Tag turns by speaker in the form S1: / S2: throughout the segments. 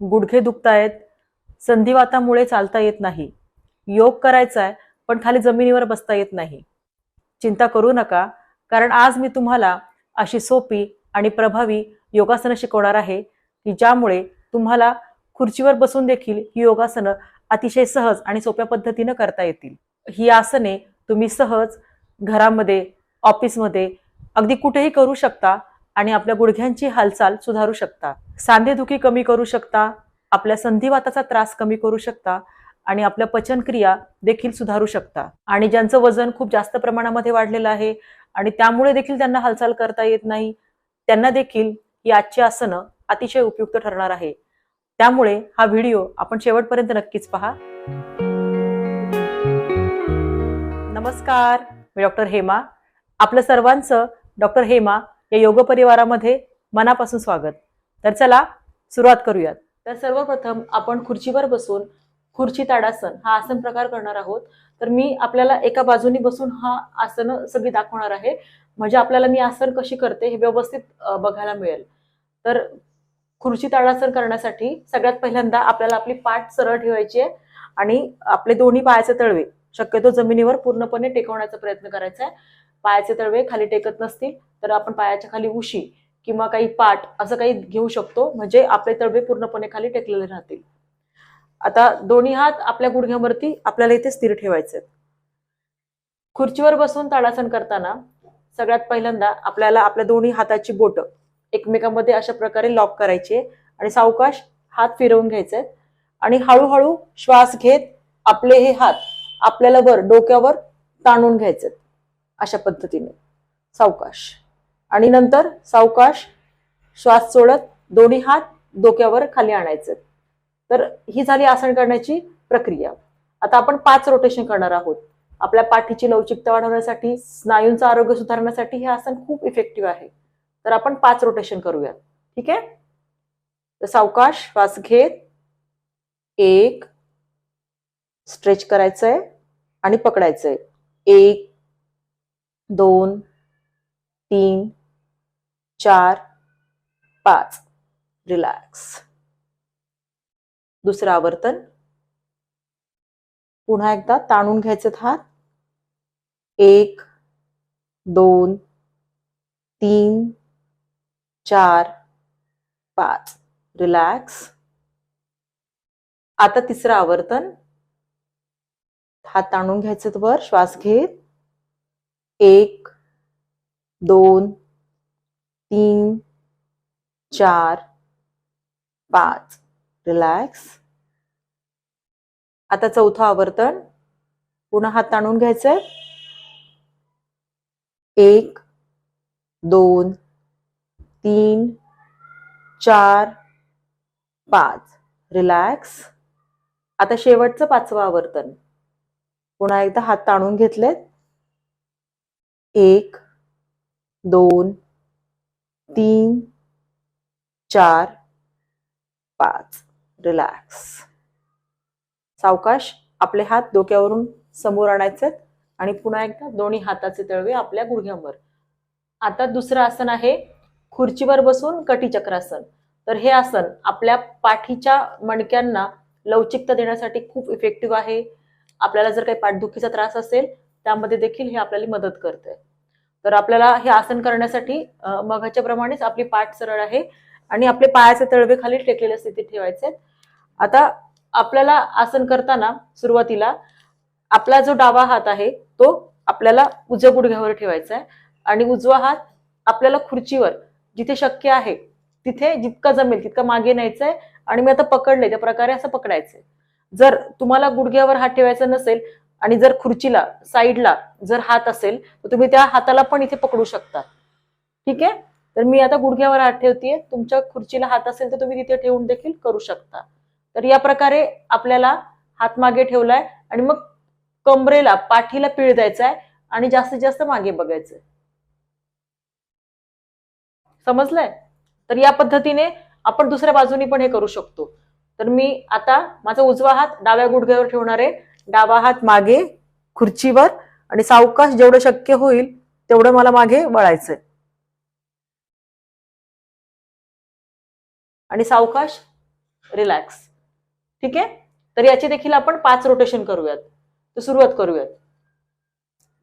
S1: गुडघे दुखतायत संधिवातामुळे चालता येत नाही. योग करायचा आहे पण खाली जमिनीवर बसता येत नाही. चिंता करू नका कारण आज मी तुम्हाला अशी सोपी आणि प्रभावी योगासनं शिकवणार आहे की ज्यामुळे तुम्हाला खुर्चीवर बसून देखील ही योगासनं अतिशय सहज आणि सोप्या पद्धतीनं करता येतील. ही आसने तुम्ही सहज घरामध्ये ऑफिसमध्ये अगदी कुठेही करू शकता आणि आपल्या गुडघ्यांची हालचाल सुधारू शकता. सांधेदुखी कमी करू शकता. आपल्या संधिवाताचा त्रास कमी करू शकता. आणि आपल्या पचनक्रिया देखील सुधारू शकता. आणि ज्यांचं वजन खूप जास्त प्रमाणामध्ये वाढलेलं आहे आणि त्यामुळे देखील त्यांना हालचाल करता येत नाही त्यांना देखील ही आजची आसनं अतिशय उपयुक्त ठरणार आहे. त्यामुळे हा व्हिडिओ आपण शेवटपर्यंत नक्कीच पहा. नमस्कार मी डॉक्टर हेमा. आपलं सर्वांचं डॉक्टर हेमा या योग परिवारामध्ये मनापासून स्वागत. तर चला सुरुवात करूयात. तर सर्वप्रथम आपण खुर्चीवर बसून खुर्ची ताडासन हा आसन प्रकार करणार आहोत. तर मी आपल्याला एका बाजूनी बसून हा आसन सगळी दाखवणार आहे. म्हणजे आपल्याला मी आसन कशी करते हे व्यवस्थित बघायला मिळेल. तर खुर्ची ताडासन करण्यासाठी सगळ्यात पहिल्यांदा आपल्याला आपली पाठ सरळ ठेवायची आहे आणि आपले दोन्ही पायाचे तळवे शक्यतो जमिनीवर पूर्णपणे टेकवण्याचा प्रयत्न करायचा आहे. पायाचे तळवे खाली टेकत नसतील तर आपण पायाच्या खाली उशी किंवा काही पाठ असं काही घेऊ शकतो. म्हणजे आपले तळवे पूर्णपणे खाली टेकलेले राहतील. आता दोन्ही हात आपल्या गुडघ्यावरती आपल्याला इथे स्थिर ठेवायचे खुर्चीवर बसून ताडासन करताना सगळ्यात पहिल्यांदा आपल्याला आपल्या दोन्ही हाताची बोट एकमेकांमध्ये अशा प्रकारे लॉक करायची आणि सावकाश हात फिरवून घ्यायचे आणि हळूहळू श्वास घेत आपले हे हात आपल्याला वर डोक्यावर ताणून घ्यायचे अशा पद्धतीने. सावकाश. आणि नंतर सावकाश श्वास सोडत दोन्ही हात डोक्यावर खाली आणायचे. तर ही झाली आसन करण्याची प्रक्रिया. आता आपण पाच रोटेशन करणार आहोत. आपल्या पाठीची लवचिकता वाढवण्यासाठी स्नायूंचं आरोग्य सुधारण्यासाठी हे आसन खूप इफेक्टिव्ह आहे. तर आपण पाच रोटेशन करूयात ठीक आहे? तर सावकाश श्वास घेत एक स्ट्रेच करायचंय आणि पकडायचंय. एक दोन तीन चार पाच. रिलॅक्स दुसरं आवर्तन. पुन्हा एकदा ताणून घ्यायचे हात. एक दोन तीन चार पाच. रिलॅक्स आता तिसरं आवर्तन. हात ताणून घ्यायचे वर. श्वास घेत. एक दोन तीन चार पाच. रिलॅक्स आता चौथं आवर्तन. पुन्हा हात ताणून घ्यायचंय. एक दोन तीन चार पाच. रिलॅक्स आता शेवटचं पाचवं आवर्तन. पुन्हा एकदा हात ताणून घेतलेत. एक दोन तीन चार पाच. रिलॅक्स सावकाश आपले हात डोक्यावरून समोर आणायचे आणि पुन्हा एकदा दोन्ही हाताचे तळवे आपल्या गुडघ्यांवर. आता दुसरं आसन आहे खुर्चीवर बसून कटीचक्रासन. तर हे आसन आपल्या पाठीच्या मणक्यांना लवचिकता देण्यासाठी खूप इफेक्टिव्ह आहे. आपल्याला जर काही पाठदुखीचा त्रास असेल त्यामध्ये देखील हे आपल्याला मदत करते तर आपल्याला हे आसन करण्यासाठी मघाच्या प्रमाणेच आपली पाठ सरळ आहे आणि आपले पायाचे तळवे खाली टेकलेल्या स्थितीत ठेवायचे. आता आपल्याला आसन करताना सुरुवातीला आपला जो डावा हात आहे तो आपल्याला उजव्या गुडघ्यावर ठेवायचा आहे आणि उजवा हात आपल्याला खुर्चीवर जिथे शक्य आहे तिथे जितका जमेल तितका मागे न्यायचा आहे आणि मी आता पकडले त्या प्रकारे असं पकडायचंय. जर तुम्हाला गुडघ्यावर हात ठेवायचा नसेल आणि जर खुर्चीला साईडला जर हात असेल तर तुम्ही त्या हाताला पण इथे पकडू शकता. ठीक आहे? तर मी आता गुडघ्यावर हात ठेवतेय. तुमच्या खुर्चीला हात असेल तर तुम्ही तिथे ठेवून देखील करू शकता. तर या प्रकारे आपल्याला हात मागे ठेवलाय आणि मग कमरेला पाठीला पीळ द्यायचा आहे आणि जास्तीत जास्त मागे बघायचंय. समजलंय? तर या पद्धतीने आपण दुसऱ्या बाजूनी पण हे करू शकतो. तर मी आता माझा उजवा हात डाव्या गुडघ्यावर ठेवणार आहे डावा हात मागे खुर्चीवर आणि सावकाश जेवढं शक्य होईल तेवढं मला मागे वळायचंय. आणि सावकाश रिलॅक्स ठीक आहे? तर याची देखील आपण पाच रोटेशन करूयात. तर सुरुवात करूयात.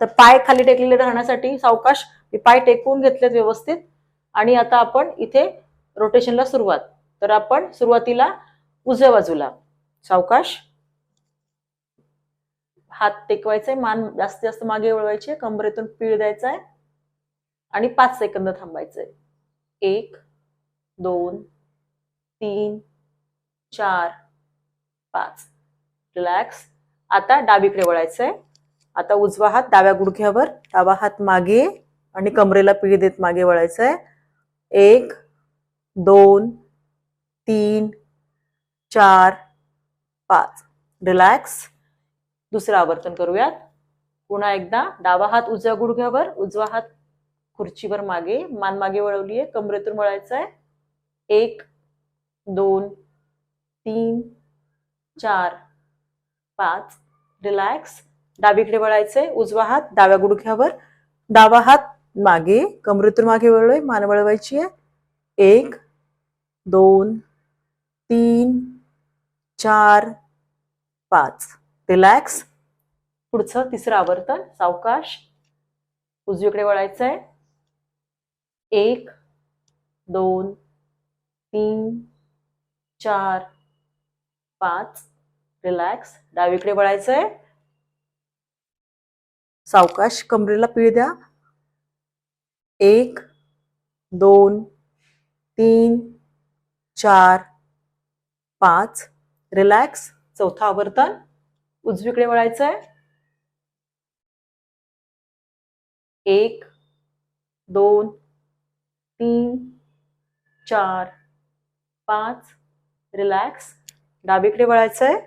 S1: तर पाय खाली टेकलेले राहण्यासाठी सावकाश मी पाय टेकवून घेतलेत व्यवस्थित. आणि आता आपण इथे रोटेशनला सुरुवात. तर आपण सुरुवातीला उजव्या बाजूला. सावकाश हात टेकवायचे मान जास्तीत जास्त मागे वळवायचे कमरेतून पीळ द्यायचा आहे आणि पाच सेकंद थांबायचंय. एक दोन तीन चार पाच. रिलॅक्स. आता डावीकडे वळायचंय. आता उजवा हात डाव्या गुडघ्यावर डावा हात मागे आणि कमरेला पीळ देत मागे वळायचंय. एक दोन तीन चार पाच. रिलॅक्स. दुसरं आवर्तन करूयात. पुन्हा एकदा डावा हात उजव्या गुडघ्यावर उजवा हात खुर्चीवर मागे मान मागे वळवली आहे कमरेतून वळायचं आहे. एक दोन तीन चार पाच. रिलॅक्स डावीकडे वळायचंय उजवा हात डाव्या गुडघ्यावर डावा हात मागे कमरेतून मागे वळलोय मान वळवायची आहे. एक दोन तीन चार पाच. रिलॅक्स पुढचं तिसरं आवर्तन सावकाश. उजवीकडे वळायचंय. एक दोन तीन चार पाच. रिलॅक्स डावीकडे वळायचंय. सावकाश कमरेला पीळ द्या. एक दोन तीन चार पाच. रिलॅक्स चौथा आवर्तन. उजवीकडे वळायचं आहे एक दोन तीन चार पाच. रिलॅक्स. डावीकडे वळायचं आहे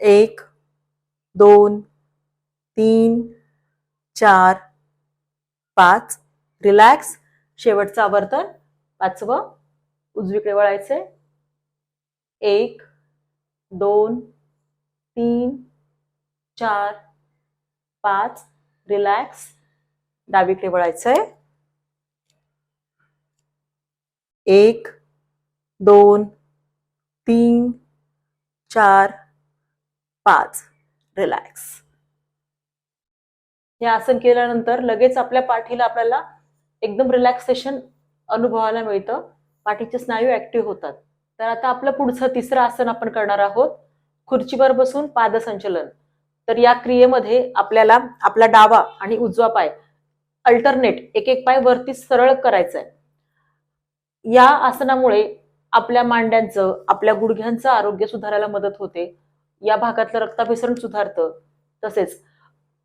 S1: एक दोन तीन चार पाच. रिलॅक्स. शेवटचं आवर्तन. पाचवं. उजवीकडे वळायचंय. एक दोन तीन चार पाच. रिलॅक्स डावीकडे वळायचंय. एक दोन तीन चार पाच. रिलॅक्स हे आसन केल्यानंतर लगेच आपल्या पाठीला आपल्याला एकदम रिलॅक्सेशन अनुभवायला मिळतं. पाठीचे स्नायू ऍक्टिव्ह होतात. तर आता आपलं पुढचं तिसरं आसन आपण करणार आहोत खुर्चीवर बसून पादसंचलन. तर या क्रियेमध्ये आपल्याला आपला डावा आणि उजवा पाय अल्टरनेट एक एक पाय वरती सरळ करायचा आहे या आसनामुळे आपल्या मांड्यांचं आपल्या गुडघ्यांचं आरोग्य सुधारायला मदत होते. या भागातलं रक्ताभिसरण सुधारतं. तसेच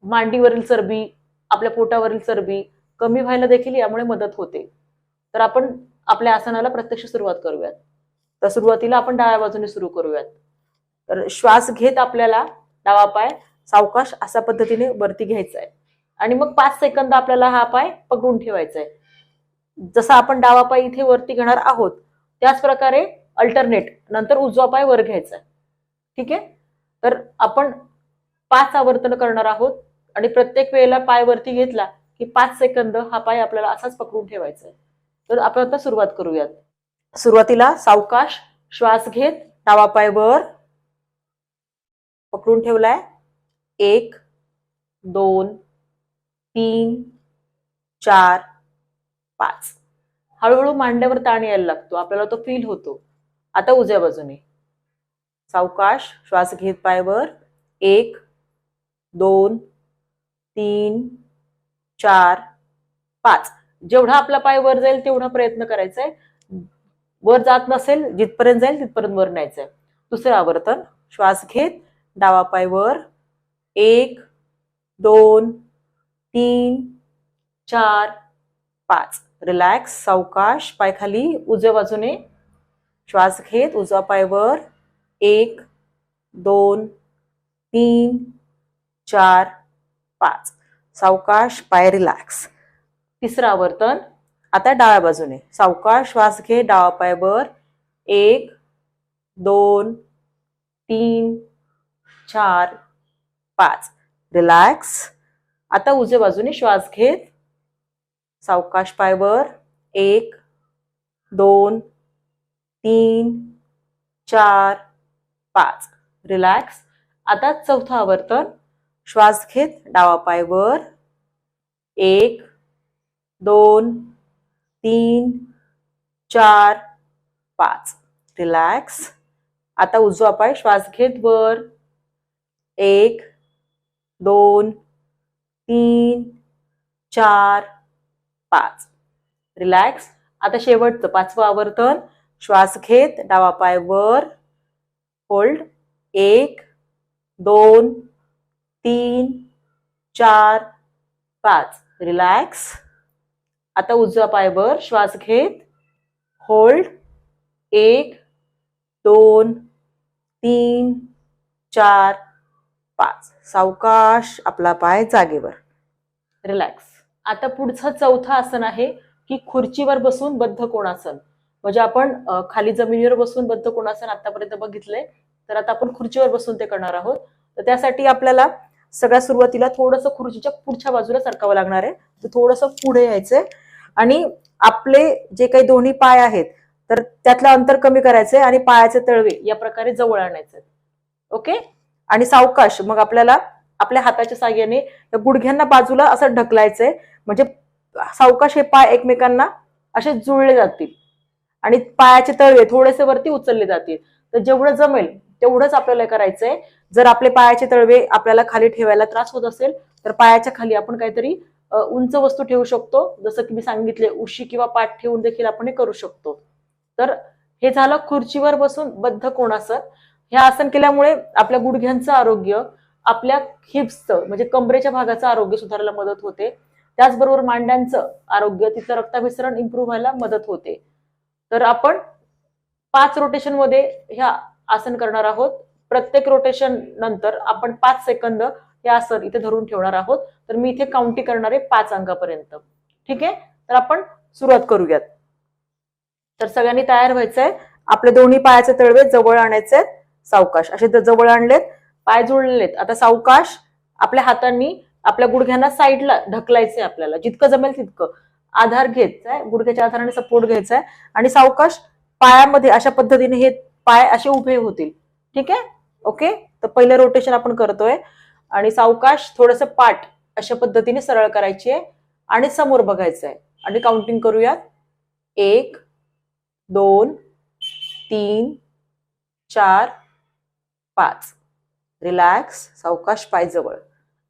S1: मांडीवरील चरबी आपल्या पोटावरील चरबी कमी व्हायला देखील यामुळे मदत होते. तर आपण आपल्या आसनाला प्रत्यक्ष सुरुवात करूयात. तर सुरुवातीला आपण डाव्या बाजूने सुरू करूयात. तर श्वास घेत आपल्याला डावा पाय सावकाश अशा पद्धतीने वरती घ्यायचा आहे आणि मग पाच सेकंद आपल्याला हा पाय पकडून ठेवायचा आहे जसा आपण डावा पाय इथे वरती घेणार आहोत त्याच प्रकारे अल्टरनेट नंतर उजवा पाय वर घ्यायचा आहे ठीक आहे? तर आपण पाच आवर्तन करणार आहोत आणि प्रत्येक वेळेला पाय वरती घेतला की पाच सेकंद हा पाय आपल्याला असाच पकडून ठेवायचा आहे तर आपण आता सुरुवात करूयात. सुरुवातीला सावकाश श्वास घेत डावा पाय वर. पकडून ठेवलाय. एक दोन तीन चार पाच. हळूहळू मांड्यावर ताण यायला लागतो. आपल्याला तो फील होतो. आता उजव्या बाजूने. सावकाश श्वास घेत पायवर एक दोन तीन चार पाच. जेवढा आपला पाय वर जाईल तेवढा प्रयत्न करायचा आहे वर जात नसेल जिथपर्यंत जाईल तिथपर्यंत वर न्यायचंय दुसरं आवर्तन श्वास घेत डावा पाय वर. एक दोन तीन चार पाच. रिलॅक्स सावकाश पाय खाली उजव्या बाजूने. श्वास घेत उजवा पाय वर. एक दोन तीन चार पाच. सावकाश पाय रिलॅक्स तिसरं आवर्तन आता डाव्या बाजूने. सावकाश श्वास घे डावा पायवर एक दोन तीन चार पाच. रिलॅक्स आता उजव्या बाजूने श्वास घेत. सावकाश पायवर एक दोन तीन चार पाच. रिलॅक्स आता चौथं आवर्तन. श्वास घेत डावा पायवर एक दोन तीन चार पाच. रिलॅक्स आता उजवा पाय श्वास घेत वर. एक दोन तीन चार पाच. रिलॅक्स आता शेवटचं पाचवं आवर्तन. श्वास घेत डावा पाय वर. होल्ड एक दोन तीन चार पाच. रिलॅक्स आता उजवा पाय वर श्वास घेत होल्ड एक दोन तीन चार पाच. सावकाश आपला पाय जागेवर. रिलॅक्स आता पुढचं चौथं आसन आहे की खुर्चीवर बसून बद्ध कोणासन. म्हणजे आपण खाली जमिनीवर बसून बद्ध कोणासन आतापर्यंत बघितलंय तर आता आपण खुर्चीवर बसून ते करणार आहोत. तर त्यासाठी आपल्याला सगळ्या सुरुवातीला थोडंसं खुर्चीच्या पुढच्या बाजूला सरकावं लागणार आहे. तर थोडंसं पुढे यायचंय. आणि आपले जे काही दोन्ही पाय आहेत तर त्यातलं अंतर कमी करायचंय आणि पायाचे तळवे या प्रकारे जवळ आणायचे ओके? आणि सावकाश मग आपल्याला आपल्या हाताच्या साह्याने गुडघ्यांना बाजूला असं ढकलायचंय. म्हणजे सावकाश हे पाय एकमेकांना असे जुळले जातील. आणि पायाचे तळवे थोडेसे वरती उचलले जातील. तर जेवढं जमेल तेवढंच आपल्याला करायचंय. जर आपले पायाचे तळवे आपल्याला खाली ठेवायला त्रास होत असेल तर पायाच्या खाली आपण काहीतरी उंच वस्तू ठेवू शकतो. जसं की मी सांगितले उशी किंवा पाठ ठेवून देखील आपण हे करू शकतो. तर हे झालं खुर्चीवर बसून बद्ध कोणासन हे आसन केल्यामुळे आपल्या गुडघ्यांचं आरोग्य आपल्या हिप्सचं म्हणजे कमरेच्या भागाचं आरोग्य सुधारायला मदत होते. त्याचबरोबर मांड्यांचं आरोग्य तिथं रक्ताभिसरण इम्प्रूव्ह व्हायला मदत होते. तर आपण पाच रोटेशनमध्ये ह्या आसन करणार आहोत. प्रत्येक रोटेशन नंतर आपण पाच सेकंद हे असं इथे धरून ठेवणार आहोत. तर मी इथे काउंटी करणार आहे पाच अंकापर्यंत ठीक आहे? तर आपण सुरुवात करूयात. तर सगळ्यांनी तयार व्हायचंय? आपले दोन्ही पायाचे तळवे जवळ आणायचे सावकाश. असे जवळ आणलेत पाय जुळलेत आता सावकाश आपल्या हातांनी आपल्या गुडघ्यांना साईडला ढकलायचंय आपल्याला. जितकं जमेल तितकं. आधार घ्यायचाय गुडघ्याच्या आधाराने सपोर्ट घ्यायचा आहे आणि सावकाश पायामध्ये अशा पद्धतीने हे पाय असे उभे होतील. ठीक आहे? ओके? तर पहिलं रोटेशन आपण करतोय. आणि सावकाश थोडस पाठ अशा पद्धतीने सरळ करायची आहे आणि समोर बघायचं आहे आणि काउंटिंग करूयात. एक दोन तीन चार पाच. रिलॅक्स सावकाश पाय जवळ.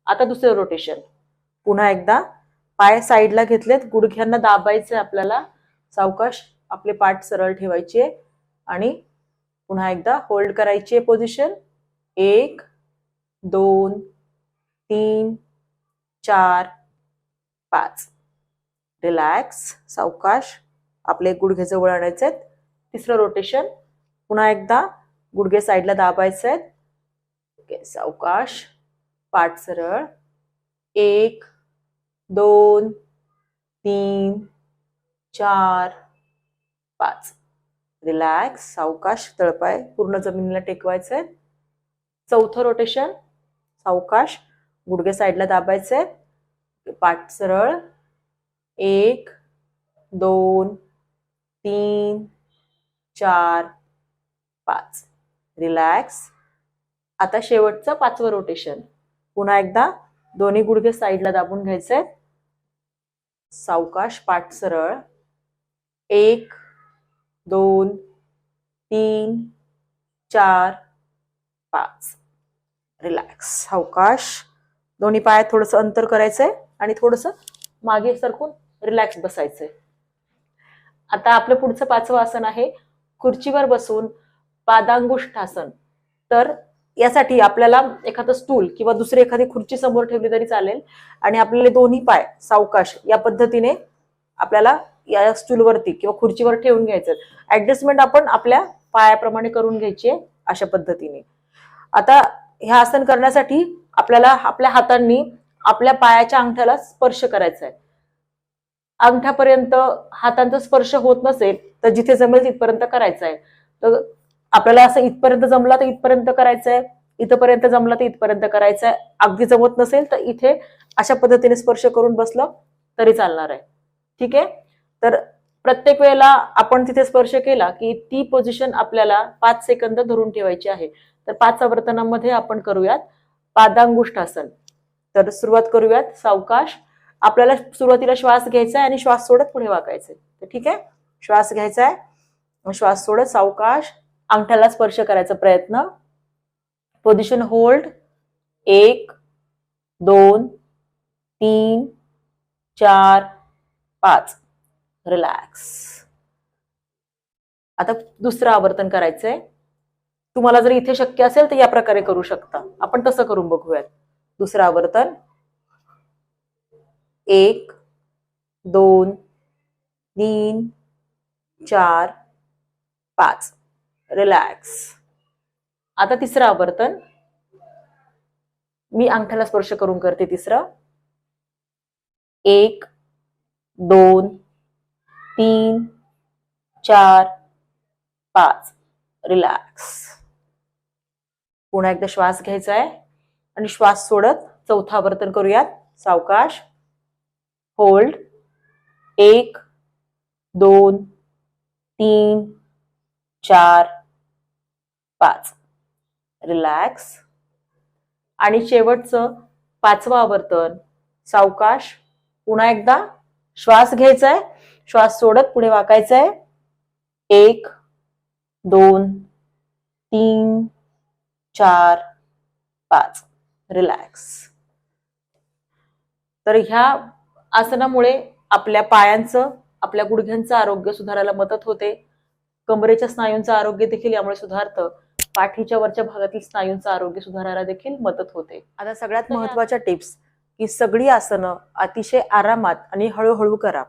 S1: आता दुसरं रोटेशन पुन्हा एकदा पाय साईडला घेतलेत. गुडघ्यांना दाबायचं आपल्याला. सावकाश आपले पाठ सरळ ठेवायचे. आणि पुन्हा एकदा होल्ड करायची आहे पोझिशन एक दोन तीन चार पाच. रिलॅक्स सावकाश. आपले गुडघे जवळ आणायचे आहेत. तिसरं रोटेशन पुन्हा एकदा गुडघे साईडला दाबायचे आहेत. ओके सावकाश. पाठ सरळ. एक दोन तीन चार पाच. रिलॅक्स सावकाश. तळपाय पूर्ण जमिनीला टेकवायचं आहे चौथं रोटेशन सावकाश. गुडघे साईडला दाबायचे आहेत पाठ सरळ. एक दोन तीन चार पाच. रिलॅक्स आता शेवटचं पाचवं रोटेशन पुन्हा एकदा दोन्ही गुडघे साईडला दाबून घ्यायचे सावकाश पाठ सरळ. एक दोन तीन चार पाच. रिलॅक्स सावकाश. दोन्ही पायात थोडंसं अंतर करायचंय आणि थोडंसं मागे सरकून रिलॅक्स बसायचंय. आता आपलं पुढचं पाचवं आसन आहे खुर्चीवर बसून पादांगुष्ठासन. तर यासाठी आपल्याला एखादा स्टूल किंवा दुसरी एखादी खुर्ची समोर ठेवली तरी चालेल आणि आपल्याला दोन्ही पाय सावकाश या पद्धतीने आपल्याला या स्टूलवरती किंवा खुर्चीवर ठेवून घ्यायचं ऍडजस्टमेंट आपण आपल्या पायाप्रमाणे करून घ्यायची आहे अशा पद्धतीने. आता हे आसन करण्यासाठी आपल्याला आपल्या हातांनी आपल्या पायाच्या अंगठ्याला स्पर्श करायचा आहे. अंगठ्यापर्यंत हातांचा स्पर्श होत नसेल तर जिथे जमेल तिथपर्यंत करायचं आहे. तर आपल्याला असं इथपर्यंत जमला तर इथपर्यंत करायचं आहे. इथपर्यंत जमला तर इथपर्यंत करायचं आहे. अगदी जमत नसेल तर इथे अशा पद्धतीने स्पर्श करून बसलं तरी चालणार आहे. ठीक आहे? तर प्रत्येक वेळेला आपण तिथे स्पर्श केला की ती पोझिशन आपल्याला पाच सेकंद धरून ठेवायची आहे. तर पाच आवर्तनामध्ये आपण करूयात पादांगुष्ठासन. तर सुरुवात करूयात सावकाश. आपल्याला सुरुवातीला श्वास घ्यायचा आहे आणि श्वास सोडत पुढे वाकायचे तर ठीक आहे? श्वास घ्यायचा आहे श्वास सोडत सावकाश. अंगठ्याला स्पर्श करायचा प्रयत्न. पोझिशन होल्ड एक दोन तीन चार पाच. रिलॅक्स आता दुसरं आवर्तन करायचंय. तुम्हाला जर इथे शक्य असेल तर या प्रकारे करू शकता. आपण तसं करून बघूयात. दुसरं आवर्तन. एक दोन तीन चार पाच. रिलॅक्स आता तिसरं आवर्तन. मी अंगठ्याला स्पर्श करून करते तिसरं. एक दोन तीन चार पाच. रिलॅक्स पुन्हा एकदा श्वास घ्यायचा आहे. आणि श्वास सोडत चौथा आवर्तन करूयात. सावकाश. होल्ड एक दोन तीन चार पाच. रिलॅक्स आणि शेवटचं पाचवं आवर्तन. सावकाश. पुन्हा एकदा श्वास घ्यायचा आहे. श्वास सोडत पुढे वाकायचा आहे. एक दोन तीन चार पाच. रिलॅक्स तर ह्या आसनामुळे आपल्या पायांचं आपल्या गुडघ्यांचं आरोग्य सुधारायला मदत होते. कमरेच्या स्नायूंचं आरोग्य देखील यामुळे सुधारतं. पाठीच्या वरच्या भागातील स्नायूंचं आरोग्य सुधारायला देखील मदत होते. आता सगळ्यात महत्त्वाच्या टिप्स की सगळी आसनं अतिशय आरामात आणि हळूहळू करा.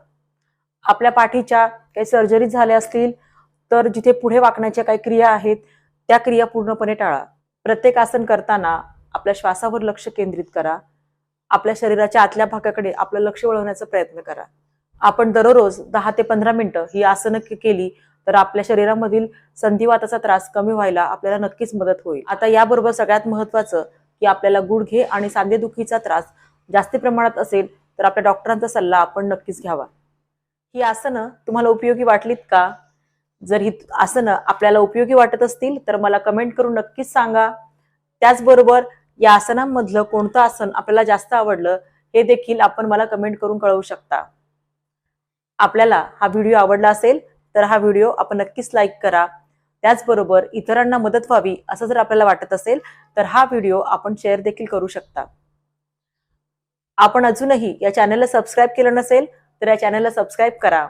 S1: आपल्या पाठीच्या काही सर्जरी झाल्या असतील तर जिथे पुढे वाकण्याच्या काही क्रिया आहेत त्या क्रिया पूर्णपणे टाळा. प्रत्येक आसन करताना आपल्या श्वासावर लक्ष केंद्रित करा. आपल्या शरीराच्या आतल्या भागाकडे आपलं लक्ष वळवण्याचा प्रयत्न करा. आपण दररोज दहा ते पंधरा मिनिटं ही आसनं केली तर आपल्या शरीरामधील संधिवाताचा त्रास कमी व्हायला आपल्याला नक्कीच मदत होईल. आता याबरोबर सगळ्यात महत्वाचं की आपल्याला गुडघे आणि सांधेदुखीचा त्रास जास्ती प्रमाणात असेल तर आपल्या डॉक्टरांचा सल्ला आपण नक्कीच घ्यावा. ही आसनं तुम्हाला उपयोगी वाटलीत का? जर ही आसनं आपल्याला उपयोगी वाटत असतील तर मला कमेंट करून नक्कीच सांगा. त्याचबरोबर या आसनांमधलं कोणतं आसन आपल्याला जास्त आवडलं हे देखील आपण मला कमेंट करून कळवू शकता. आपल्याला हा व्हिडिओ आवडला असेल तर हा व्हिडिओ आपण नक्कीच लाईक करा. त्याचबरोबर इतरांना मदत व्हावी असं जर आपल्याला वाटत असेल तर हा व्हिडिओ आपण शेअर देखील करू शकता. आपण अजूनही या चॅनलला सबस्क्राईब केलं नसेल तर या चॅनलला सबस्क्राईब करा.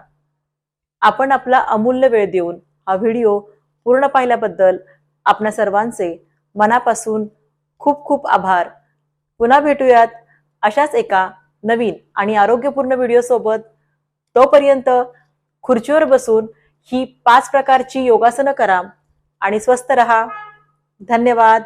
S1: आपण आपला अमूल्य वेळ देऊन हा व्हिडिओ पूर्ण पाहिल्याबद्दल आपणा सर्वांचे मनापासून खूप खूप आभार. पुन्हा भेटूयात अशाच एका नवीन आणि आरोग्यपूर्ण व्हिडिओसोबत तोपर्यंत खुर्चीवर बसून ही पाच प्रकारची योगासनं करा आणि स्वस्थ रहा. धन्यवाद.